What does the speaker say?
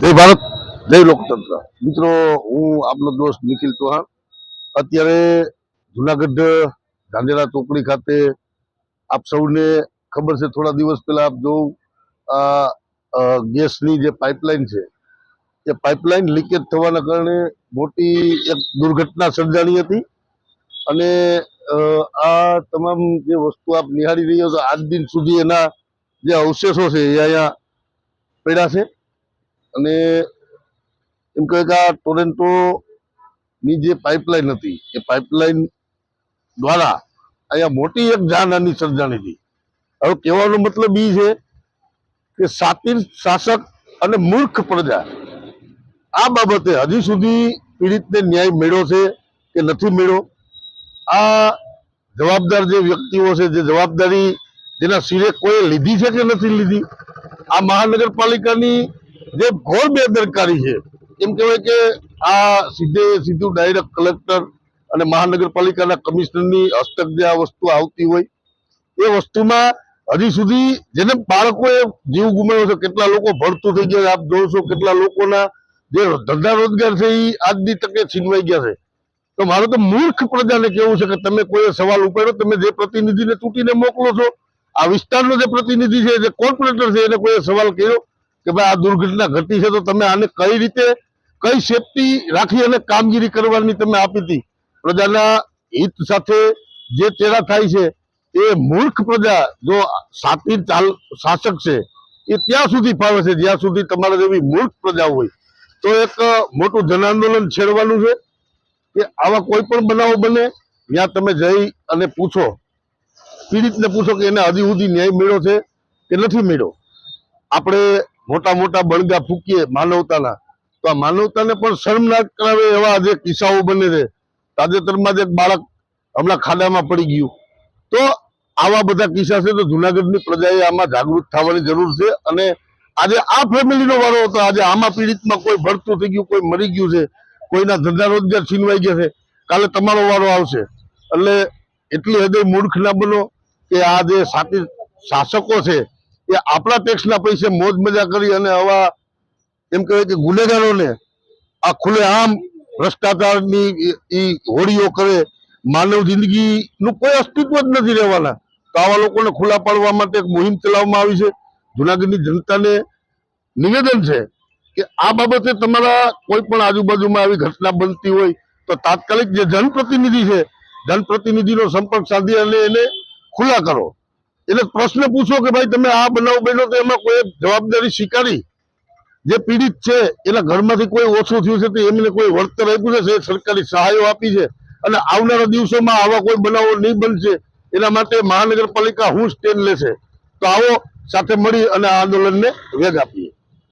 જય ભારત, જય લોકતંત્ર. મિત્રો, હું આપનો દોસ્ત નિખિલ ચૌહાણ. અત્યારે જુનાગઢ ધાંડેરા ચોકડી ખાતે આપ સૌને ખબર છે, થોડા દિવસ પહેલા આપ જોઉં, આ ગેસની જે પાઇપલાઇન છે, એ પાઇપલાઇન લીકેજ થવાના કારણે મોટી એક દુર્ઘટના સર્જાણી હતી. અને આ તમામ જે વસ્તુ આપ નિહાળી રહ્યો છો, આજ દિન સુધી એના જે અવશેષો છે, એ અહીંયા પડ્યા છે. અને એમ કહે કે આ ટોરેન્ટોની જે પાઇપલાઇન હતી, એ પાઇપલાઇન દ્વારા અહીંયા મોટી એક જાનહાની સર્જાણી હતી. હવે કહેવાનો મતલબ એ છે કે સાતીર શાસક અને મૂર્ખ પ્રજા, આ બાબતે હજી સુધી પીડિતને ન્યાય મેળ્યો છે કે નથી મેળ્યો? આ જવાબદાર જે વ્યક્તિઓ છે, જે જવાબદારી જેના સિરે કોઈ લીધી છે કે નથી લીધી? આ મહાનગરપાલિકાની જે ઘોર બેદરકારી છે. એમ કહેવાય કે આ સીધે સીધું ડાયરેક્ટ કલેક્ટર અને મહાનગરપાલિકાના કમિશનરની હસ્તક જે આ વસ્તુ આવતી હોય. એ વસ્તુમાં હજી સુધી જેને બાળકોએ જીવ ગુમાવ્યો છે, કેટલા લોકો ભરતું થઈ ગયા આપ જોશો કેટલા લોકોના જે ધંધા રોજગાર છે એ આજની તકે છીનવાઈ ગયા છે. તો મારે તો મૂર્ખ પ્રજાને કેવું છે કે તમે કોઈ સવાલ ઉપાડ્યો, તમે જે પ્રતિનિધિને તૂટીને મોકલો છો, આ વિસ્તારનો જે પ્રતિનિધિ છે, જે કોર્પોરેટર છે, એને કોઈ સવાલ કર્યો? કે ભાઈ આ દુર્ઘટના ઘટી છે તો તમે આને કઈ રીતે, કઈ સેફટી રાખી અને કામગીરી કરવાની તમે આપી હતી? પ્રજાના હિત સાથે જે ચેડા થાય છે, એ મૂર્ખ પ્રજા જો સાતી ચાલ, શાસક છે, એ ત્યાં સુધી ફાવે છે, જ્યાં સુધી તમારા જેવી મૂર્ખ પ્રજા હોય. તો એક મોટું જન આંદોલન છેડવાનું છે કે આવા કોઈ પણ બનાવો બને ત્યાં તમે જઈ અને પૂછો. પીડિતને પૂછો કે એને હજી સુધી ન્યાય મેળવો છે કે નથી મળ્યો? આપણે મોટા મોટા બળગા ફૂકીએ માનવતાના. તો આ માનવતાને પણ શરમનાક કરાવે એવા જે કિસ્સાઓ બને છે. તાજેતરમાં જ એક બાળક હમણાં ખાડામાં પડી ગયું. તો આવા બધા કિસ્સા છે તો જુનાગઢની પ્રજાએ આમાં જાગૃત થવાની જરૂર છે અને આજે આ ફેમિલીનો વારો હતો. આજે આમાં પીડિતમાં કોઈ ભરતું થઈ ગયું, કોઈ મરી ગયું છે. કોઈના ધંધા રોજગાર છીનવાઈ ગયા છે. કાલે તમારો વારો આવશે. એટલે એટલી હદે મૂર્ખ ના બનો કે આ જે શાસકો છે એ આપણા ટેક્સના પૈસે મોજ મજા કરી અને આવા એમ કહેવાય કે ગુનેગારોને આ ખુલ્લેઆમ ભ્રષ્ટાચારની ઈ- હોડીઓ કરે, માનવ જિંદગીનું કોઈ અસ્તિત્વ જ નથી રહેવાના. તો આવા લોકોને ખુલ્લા પાડવા માટે એક મુહિમ ચલાવવામાં આવી છે. જુનાગઢની જનતાને નિવેદન છે કે આ બાબતે તમારા કોઈ પણ આજુબાજુમાં આવી ઘટના બનતી હોય તો તાત્કાલિક જે જનપ્રતિનિધિ છે, જનપ્રતિનિધિનો સંપર્ક સાધી અને એને ખુલ્લા કરો. એટલે પ્રશ્ન પૂછો કે ભાઈ તમે આ બનાવ બન્યો તો એમાં કોઈ જવાબદારી સ્વીકારી? જે પીડિત છે, એના ઘરમાંથી કોઈ ઓછું થયું છે તો એમને કોઈ વળતર આપ્યું છે? સરકારી સહાયો આપી છે? અને આવનારા દિવસોમાં આવા કોઈ બનાવો નહીં બનશે? એના માટે મહાનગરપાલિકા હું સ્ટેન્ડ લેશે? તો આવો સાથે મળી અને આંદોલનને વેગ આપીએ.